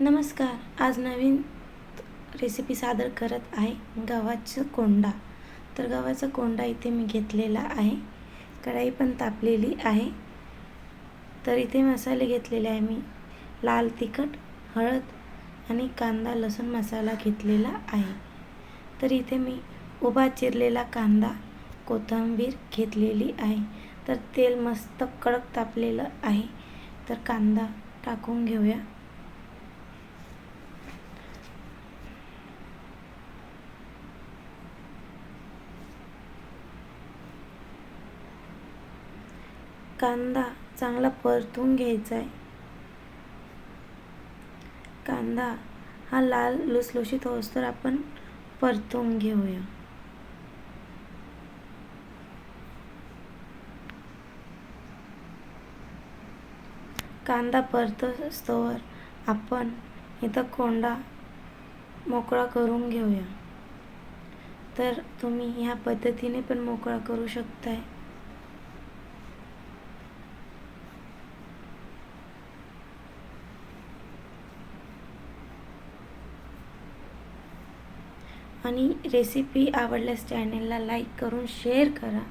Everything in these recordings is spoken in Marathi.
नमस्कार. आज नवीन रेसिपी सादर करत आहे गव्हाचं कोंडा. तर गव्हाचा कोंडा इथे मी घेतलेला आहे. कढाई पण तापलेली आहे. तर इथे मसाले घेतलेले आहे मी. लाल तिखट हळद आणि कांदा लसूण मसाला घेतलेला आहे. तर इथे मी उभा चिरलेला कांदा कोथिंबीर घेतलेली आहे. तर तेल मस्त कडक तापलेलं आहे. तर कांदा टाकून घेऊया. कांदा चांगला परतून घ्यायचा आहे कांदा हा लाल लुसलुशीत होस तर आपण परतून घेऊया. कांदा परत असतोवर आपण इथं कोंडा मोकळा करून घेऊया. तर तुम्ही ह्या पद्धतीने पण मोकळा करू शकताय. आणि रेसिपी आवडल्यास चॅनेलला लाईक करून शेअर करा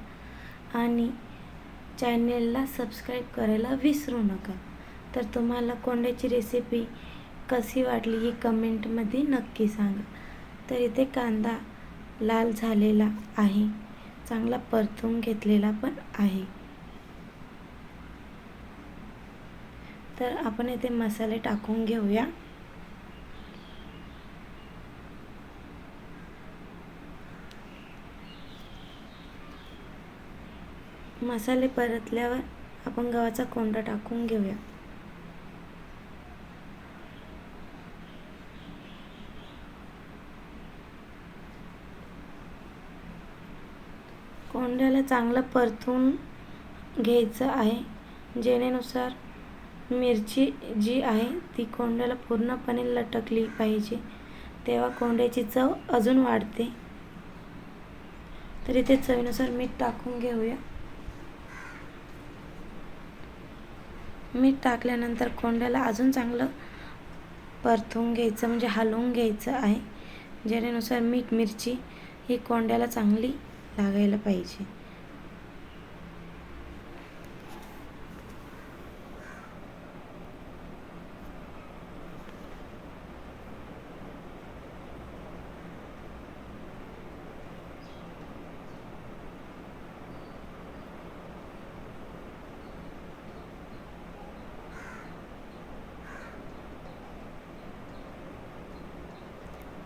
आणि चॅनेलला सबस्क्राईब करायला विसरू नका. तर तुम्हाला कोंड्याची रेसिपी कशी वाटली ही कमेंटमध्ये नक्की सांगा. तर इथे कांदा लाल झालेला आहे. चांगला परतून घेतलेला पण आहे. तर आपण इथे मसाले टाकून घेऊया. मसाले परतल्यावर आपण गव्हाचा कोंडा टाकून घेऊया. कोंड्याला चांगलं परतून घ्यायचं आहे. जेणेनुसार मिरची जी आहे ती कोंड्याला पूर्णपणे लटकली पाहिजे. तेव्हा कोंड्याची चव अजून वाढते. तर इथे चवीनुसार मीठ टाकून घेऊया. मीठ टाकल्यानंतर कोंड्याला अजून चांगलं परतून घ्यायचं म्हणजे हलवून घ्यायचं आहे. जेणेनुसार मीठ मिरची ही कोंड्याला चांगली लागायला पाहिजे.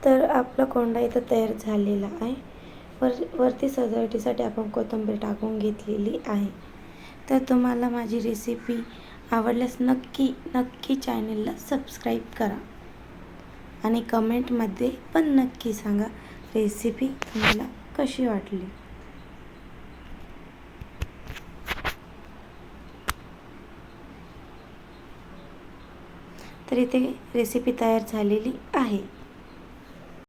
तर आपला कोंडा इथं तयार झालेला आहे. वर वरती सजावटीसाठी आपण कोथिंबीर टाकून घेतलेली आहे. तर तुम्हाला माझी रेसिपी आवडल्यास नक्की नक्की चॅनलला सबस्क्राईब करा. आणि कमेंटमध्ये पण नक्की सांगा रेसिपी तुम्हाला कशी वाटली. तर इथे रेसिपी तयार झालेली आहे.